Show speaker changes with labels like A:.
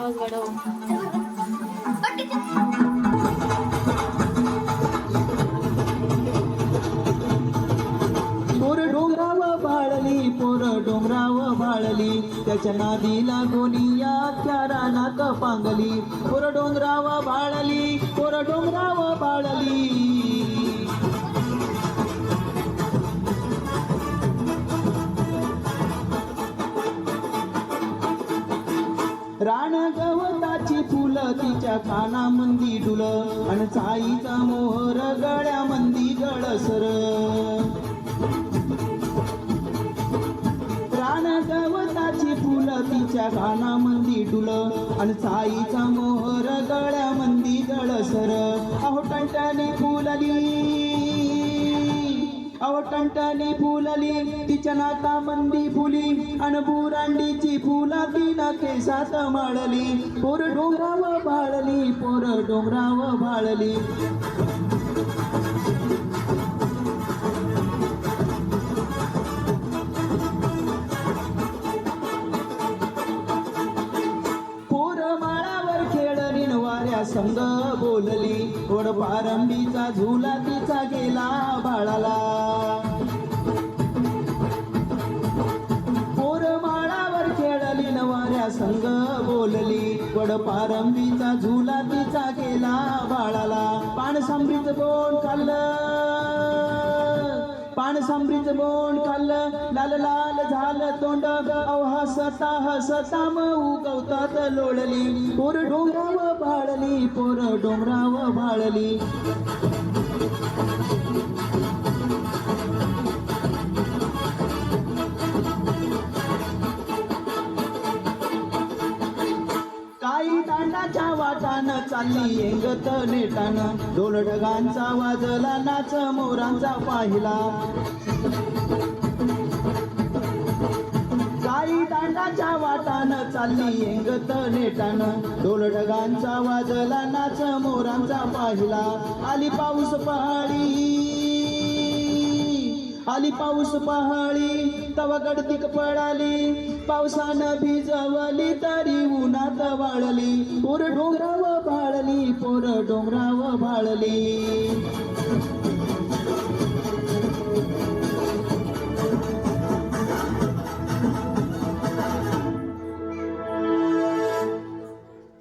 A: आवाज वाढव.
B: पोर डोंगराव बाळली पोर डोंगराव बाळली. त्याच्या नादीला लागोनी या त्या रानात पांगली. पोर डोंगराव बाळली पोर डोंगराव बाळली. रान गवताची फुलं तिच्या कानामंदी डुल. आणि चाईचा मोहर गळ्यामंदी गळसर. रान गवताची फुलं तिच्या कानामंदी डुल. आणि चाईचा मोहर गळ्यामंदी गळसर. अहो टंटणी फुलली. अहो फुलली तिच्या नाकामंदी फुली अनबुरांडीची फुला तिला केसात माळली. पोर डोंगराव बाळली पोर डोंगराव बाळली. वाऱ्या संग बोलली. थोड पारंबीचा झुला तिचा गेला बाळाला. संग बोलली. वड पारंबीचा झुला तिचा गेला बाळाला. पान बोंड बोन खाल्लं. पान बोंड बोन खाल्लं. लाल लाल झालं तोंड हसता हसता मऊ गवतात लोळली. पोर डोंगराव भाळली पोर डोंगराव भाळली. दांडाच्या वाटानं चालली गत नेटान ढोल ढगांचा वाजला नाच मोरांचा पाहिला. काही दांडाच्या वाटानं चालली एंगत नेटानं ढोल ढगांचा वाजला नाच मोरांचा पाहिला. आली पाऊस पहाडी. आली पाऊस पहाळी तवा गडतीक पडाली. पावसानं भिजवली तरी उन्हात वाळली. पोर डोंगराव भाळली पोर डोंगराव भाळली.